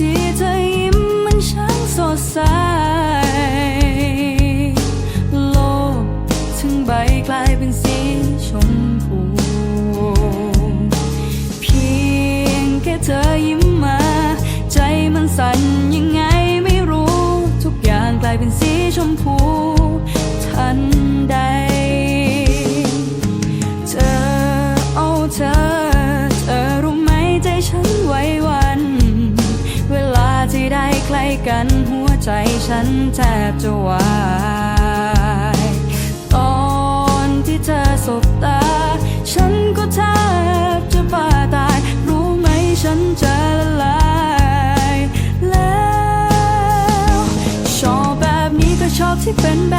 ที่เธอยิ้มมันช่างสดใส โลกทั้งใบกลายเป็นสีชมพู เพียงแค่เธอยิ้มมา ใจมันสั่นยังไงไม่รู้ ทุกอย่างกลายเป็นสีชมพู กันหัวใจฉันแทบจะวายตอนที่เธอสบตา ฉันก็แทบจะบ้าตาย รู้ไหมฉันจะละลายแล้วชอบแบบนี้ก็ชอบที่เป็นแบบ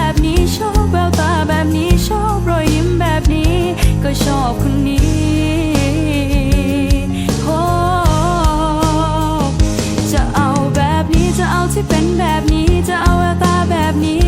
ที่เป็นแบบนี้จะเอาแววตาแบบนี้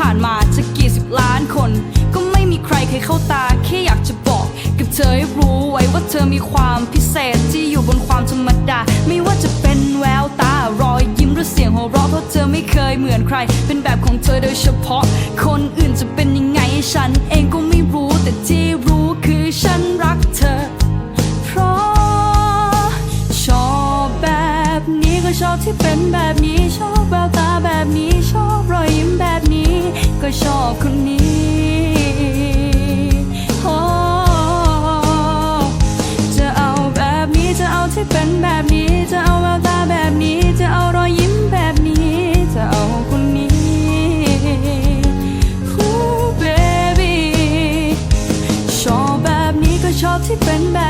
ผ่านมาจะกี่สิบล้านคน ก็ไม่มีใครเคยเข้าตา แค่อยากจะบอก กับเธอให้รู้ไว้ว่าเธอมีความพิเศษที่อยู่บนความธรรมดา ไม่ว่าจะเป็นแววตารอยยิ้มหรือเสียงหัวเราะเพราะเธอไม่เคยเหมือนใคร เป็นแบบของเธอโดยเฉพาะ คนอื่นจะเป็นยังไงฉันเองก็ ที่เป็นแบบ